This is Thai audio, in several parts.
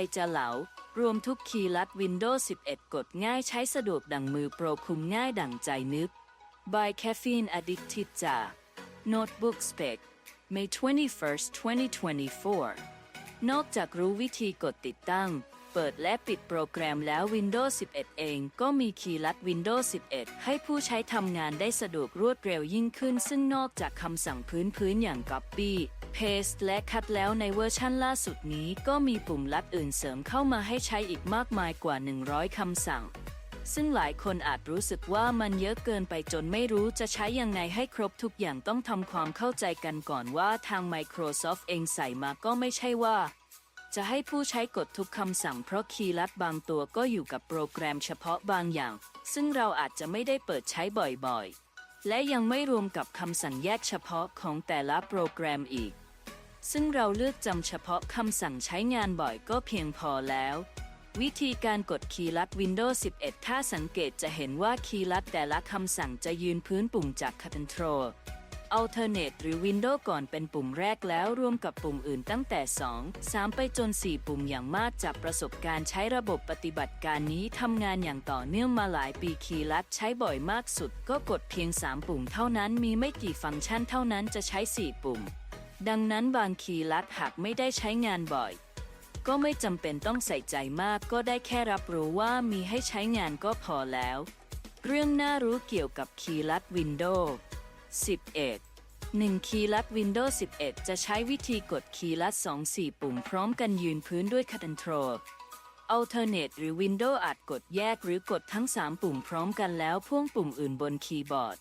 i จะเหลารวมทุกคีย์ลัด Windows 11 กดง่ายใช้สะดวกดังมือโปรคุมง่ายดังใจนึก by Caffeine Addicted จาก Notebook Spec May 21st 2024 นอกจากรู้วิธีกดติดตั้ง เปิดและปิดโปรแกรมแล้ว Windows 11 เองก็มีคีย์ลัด Windows 11 ให้ผู้ใช้ทำงานได้สะดวกรวดเร็วยิ่งขึ้น ซึ่งนอกจากคำสั่งพื้นๆอย่าง Copy Paste และ Cut แล้วในเวอร์ชั่นล่าสุดนี้ก็มีปุ่มลัดอื่นเสริมเข้ามาให้ใช้อีกมากมายกว่า 100 คำสั่ง ซึ่งหลายคนอาจรู้สึกว่ามันเยอะเกินไปจนไม่รู้จะใช้ยังไงให้ครบทุกอย่างต้องทำความเข้าใจกันก่อนว่าทาง Microsoft เองใส่มาก็ไม่ใช่ว่า จะให้ผู้ใช้กดทุกคำสั่งเพราะคีย์ลัดบางตัวก็อยู่กับโปรแกรมเฉพาะบางอย่าง ซึ่งเราอาจจะไม่ได้เปิดใช้บ่อยๆและยังไม่รวมกับคำสั่งแยกเฉพาะของแต่ละโปรแกรมอีก ซึ่งเราเลือกจำเฉพาะคำสั่งใช้งานบ่อยก็เพียงพอแล้ว วิธีการกดคีย์ลัด Windows 11 ถ้าสังเกตจะเห็นว่าคีย์ลัดแต่ละคำสั่งจะยืนพื้นปุ่มจาก Control Alternate หรือ Windows ก่อนเป็นปุ่มแรกแล้วรวมกับปุ่มอื่นตั้งแต่ 2 3 ไปจน 4 ปุ่มอย่างมากจากประสบการณ์ใช้ระบบปฏิบัติการนี้ทำงานอย่างต่อเนื่องมาหลายปีคีย์ลัดใช้บ่อยมากสุด ก็กดเพียง 3 ปุ่มเท่านั้นมีไม่กี่ฟังก์ชันเท่านั้นจะใช้ 4 ปุ่ม ดังนั้นบางคีย์ลัดหากไม่ได้ใช้งานบ่อย ก็ไม่จำเป็นต้องใส่ใจมากก็ได้แค่รับรู้ว่ามีให้ใช้งานก็พอแล้ว เรื่องน่ารู้เกี่ยวกับคีย์ลัด Windows 11 1 คีย์ลัด Windows 11 จะใช้วิธีกดคีย์ลัด 2-4 ปุ่มพร้อมกันยืนพื้นด้วย Control Alternate หรือ Windows อาจกดแยกหรือกดทั้ง 3 ปุ่มพร้อมกันแล้วพ่วงปุ่มอื่นบนคีย์บอร์ด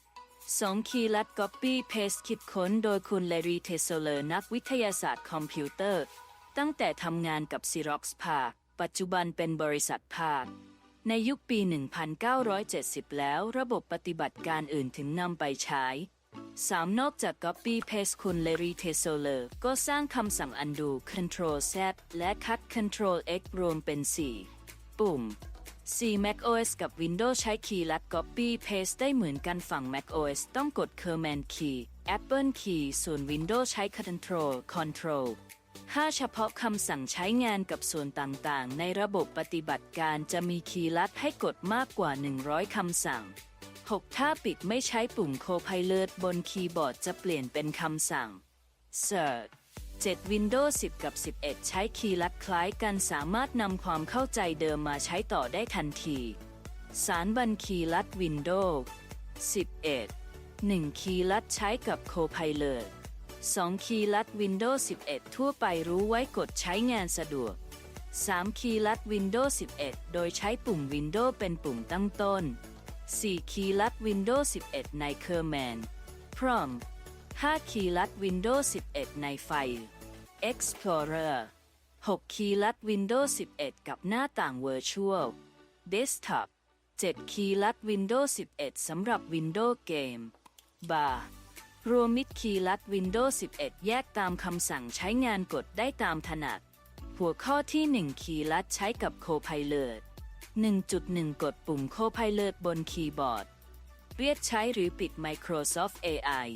2 คีย์ลัด Copy Paste คิดค้นโดยคุณเลรีเทโซเลอร์นักวิทยาศาสตร์คอมพิวเตอร์ ตั้งแต่ทำงานกับ Xerox PARC ปัจจุบันเป็นบริษัท PARC ในยุคปี 1970 แล้วระบบปฏิบัติการอื่นถึงนำไปใช้ 3. นอกจาก Copy Paste คุณเลรีเทโซเลอร์ก็สร้างคำสั่ง Undo Control Z และ Cut Control X รวมเป็น 4 ปุ่ม 4 macOS กับ Windows ใช้คีย์ลัด Copy Paste ได้เหมือนกันฝั่ง macOS ต้องกด Command Key Apple Key ส่วน Windows ใช้ Control Control 5เฉพาะคำสั่งใช้งานกับส่วนต่างๆ ในระบบปฏิบัติการจะมีคีย์ลัดให้กดมากกว่า 100 คำสั่ง 6 ถ้าปิดไม่ใช้ปุ่ม Copilot บนคีย์บอร์ดจะเปลี่ยนเป็นคำสั่ง Search 7 Windows 10 กับ 11 ใช้คีย์ลัดคล้ายกันสามารถนำความเข้าใจเดิมมาใช้ต่อได้ทันที สารบัญคีย์ลัด Windows 11 1 คีย์ลัดใช้กับ Copilot 2 คีย์ลัด Windows 11 ทั่วไปรู้ไว้กดใช้งานสะดวก 3 คีย์ลัด Windows 11 โดยใช้ปุ่ม Windows เป็นปุ่มตั้งต้น 4 คีย์ลัด Windows 11 ใน Command Prompt 5 คีย์ลัด Windows 11 ในไฟล์ Explorer 6 คีย์ลัด Windows 11 กับหน้าต่าง Virtual Desktop 7 คีย์ลัด Windows 11 สำหรับ Windows Game Bar รวมมิดคีย์ลัด Windows 11 แยกตามคำสั่งใช้งานกดได้ตามถนัด หัวข้อที่ 1 คีย์ลัดใช้กับ Copilot 1.1 กดปุ่ม Copilot บนคีย์บอร์ด เรียกใช้หรือปิด Microsoft AI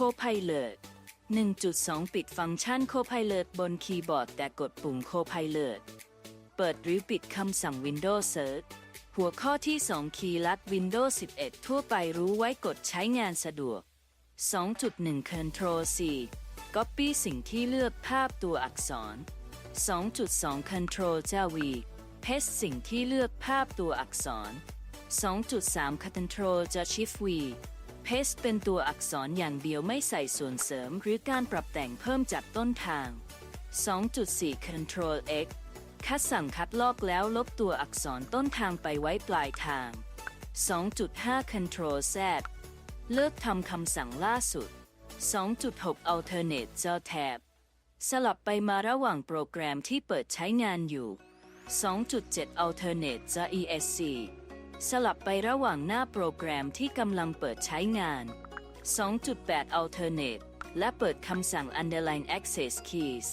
Copilot 1.2 ปิดฟังก์ชัน Copilot บนคีย์บอร์ด แต่กดปุ่ม Copilot เปิดหรือปิดคำสั่ง Windows Search หัวข้อที่ 2 คีย์ลัด Windows 11 ทั่วไปรู้ไว้กดใช้งานสะดวก 2.1 Control C Copy สิ่งที่เลือกภาพตัวอักษร 2.2 Control J V Paste สิ่งที่เลือกภาพตัวอักษร 2.3 Control J Shift V Paste เป็นตัวอักษรอย่างเดียวไม่ใส่ส่วนเสริม หรือการปรับแต่งเพิ่มจากต้นทาง 2.4 Control X คัดสั่งคัดลอกแล้วลบตัวอักษรต้นทางไปไว้ปลายทาง 2.5 Control Z เลิกทำคำสั่งล่าสุด 2.6 Alternate จอแท็บสลับไปมาระหว่างโปรแกรมที่เปิดใช้งานอยู่ 2.7 Alternate จอ ESC สลับไประหว่างหน้าโปรแกรมที่กำลังเปิดใช้งาน 2.8 Alternate และเปิดคำสั่ง Underline Access Keys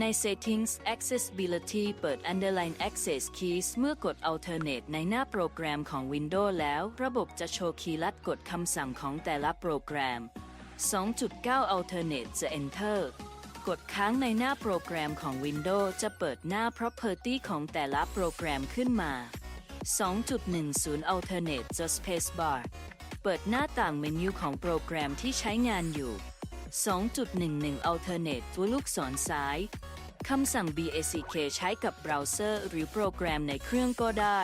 ใน Settings Accessibility เปิด Underline Access Keys เมื่อกด Alternate ในหน้าโปรแกรมของ Windows แล้ว ระบบจะโชว์คีย์ลัดกดคำสั่งของแต่ละโปรแกรม 2.9 Alternate จะ Enter กดค้างในหน้าโปรแกรมของ Windows จะเปิดหน้า Property ของแต่ละโปรแกรมขึ้นมา 2.10 Alternate จะ Spacebar เปิดหน้าต่างเมนูของโปรแกรมที่ใช้งานอยู่ 2.11 Alternate ตัวลูกศรซ้าย คำสั่ง BACK ใช้กับเบราว์เซอร์หรือโปรแกรมในเครื่องก็ได้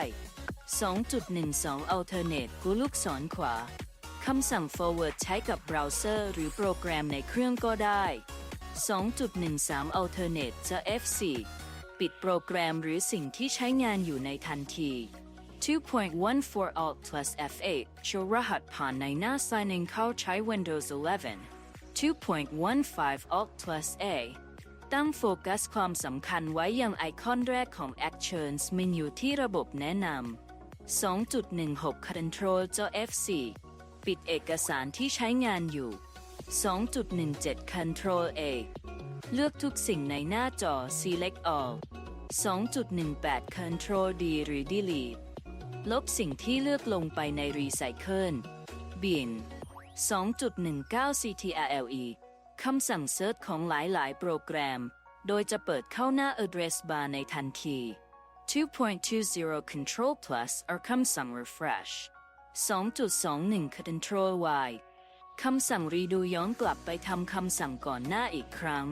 2.12 Alternate ตัวลูกศรขวา คำสั่ง forward ใช้กับเบราว์เซอร์หรือโปรแกรมในเครื่องก็ได้ 2.13 alternate จะ F4 ปิดโปรแกรมหรือสิ่งที่ใช้งานอยู่ในทันที 2.14 Alt plus F8 โชว์รหัสผ่านในหน้า sign in เข้าใช้ Windows 11 2.15 Alt plus A ตั้งโฟกัสความสำคัญไว้ยังไอคอนแรกของ Actions เมนูที่ระบบแนะนำ 2.16 Control จะ F4 ปิดเอกสารที่ใช้งานอยู่ 2.17 Control A เลือกทุกสิ่งในหน้าจอ Select All 2.18 Control D หรือ Delete ลบสิ่งที่เลือกลงไปใน Recycle Bin 2.19 CTRLE คำสั่งเซิร์ชของหลาย ๆ โปรแกรม โดยจะเปิดเข้าหน้า Address Bar ในทันที 2.20 Control Plus or คำสั่ง Refresh 2.21 Control Y คำสั่งรีดูย้อนกลับไปทำคำสั่งก่อนหน้าอีกครั้ง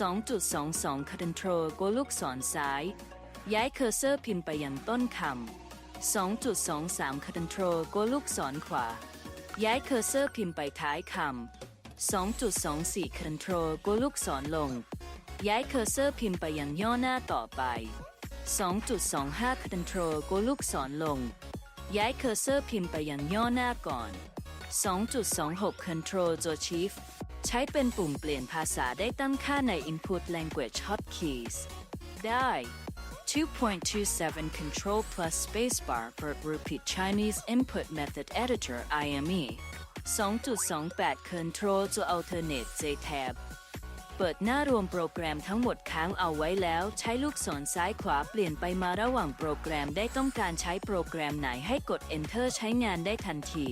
2.22 Control กดลูกศรซ้าย ย้ายเคอร์เซอร์พิมพ์ไปยังต้นคำ 2.23 Control กดลูกศรขวา ย้ายเคอร์เซอร์พิมพ์ไปท้ายคำ 2.24 Control กดลูกศรลง ย้ายเคอร์เซอร์พิมพ์ไปยังย่อหน้าต่อไป 2.25 Control กดลูกศรลง ย้ายเคอร์เซอร์พิมพ์ไปยังย่อหน้าก่อน 2.26 Control ตัว Shift ใช้เป็นปุ่มเปลี่ยนภาษาได้ตั้งค่าใน Input Language Hotkeys ได้ 2.27 Control plus Spacebar for Repeat Chinese Input Method Editor IME 2.28 Control ตัว Alternate JTab เปิดหน้ารวมโปรแกรมทั้งหมดค้างเอาไว้แล้ว ใช้ลูกศรซ้ายขวาเปลี่ยนไปมาระหว่างโปรแกรมได้ต้องการใช้โปรแกรมไหนให้กด Enter ใช้งานได้ทันที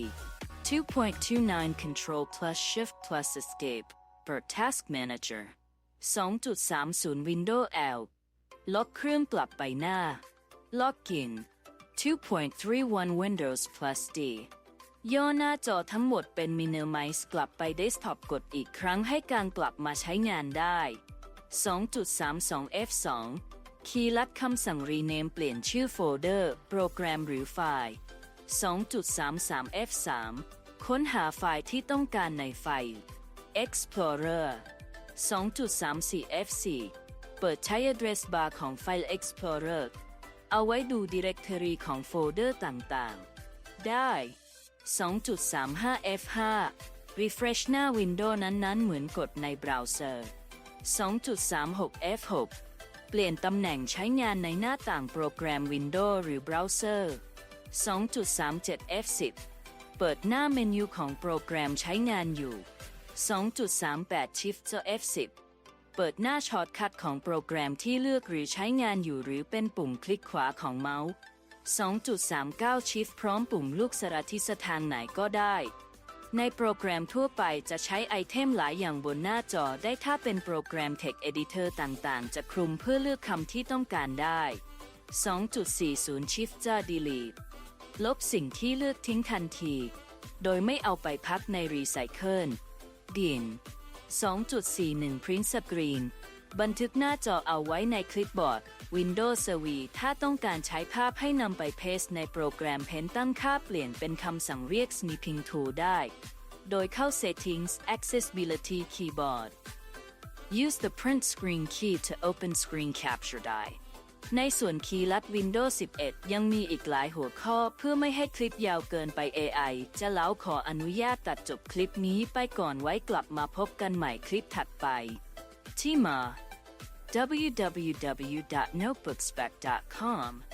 2.29 Control plus Shift plus Escape เปิด Task Manager 2.30 Windows L ล็อกเครื่องกลับไปหน้า Login 2.31 Windows plus D ย่อหน้าจอทั้งหมดเป็น Minimize กลับไป Desktop กดอีกครั้งให้การกลับมาใช้งานได้ 2.32 F2 คีย์ลัดคำสั่ง Rename เปลี่ยนชื่อโฟลเดอร์ โปรแกรมหรือไฟล์ 2.33 F3 ค้นหาไฟล์ที่ต้องการในไฟล์ Explorer 2.34 F4 ปิดใช้ address bar ของไฟล์ Explorer เอาไว้ดู directory ของโฟลเดอร์ต่างๆ ได้ 2.35 F5 refresh หน้า Windows นั้นๆ เหมือนกดในเบราว์เซอร์ 2.36 F6 เปลี่ยนตำแหน่งใช้งานในหน้าต่างโปรแกรม Windows หรือเบราว์เซอร์ 2.37 F10 เปิดหน้าเมนูของโปรแกรมใช้งานอยู่ 2.38 Shift F10 เปิดหน้าช็อตคัทของโปรแกรมที่เลือกหรือใช้งานอยู่หรือเป็นปุ่มคลิกขวาของเมาส์ 2.39 Shift พร้อมปุ่มลูกศรทิศทางไหนก็ได้ ในโปรแกรมทั่วไปจะใช้ไอเทมหลายอย่างบนหน้าจอได้ถ้าเป็นโปรแกรม Text Editor ต่างๆ จะคลุมเพื่อเลือกคำที่ต้องการได้ 2.40 Shift จะ Delete ลบสิ่งที่เลือกทิ้งทันที โดยไม่เอาไปพักใน Recycle ดิน 2.41 Print Screen บันทึกหน้าจอเอาไว้ในคลิปบอร์ด Windows Survey ถ้าต้องการใช้ภาพให้นำไปเพสในโปรแกรมเพนตั้งค่าเปลี่ยนเป็นคำสั่งเรียก Snipping Tool ได้ โดยเข้า Settings Accessibility Keyboard Use the print screen key to open screen capture die ในส่วนคีย์ลัด Windows 11 ยังมีอีกหลายหัวข้อเพื่อไม่ให้คลิปยาวเกินไป AI จะเล้าขออนุญาตตัดจบคลิปนี้ไปก่อนไว้กลับมาพบกันใหม่คลิปถัดไป ที่มา www.notebookspec.com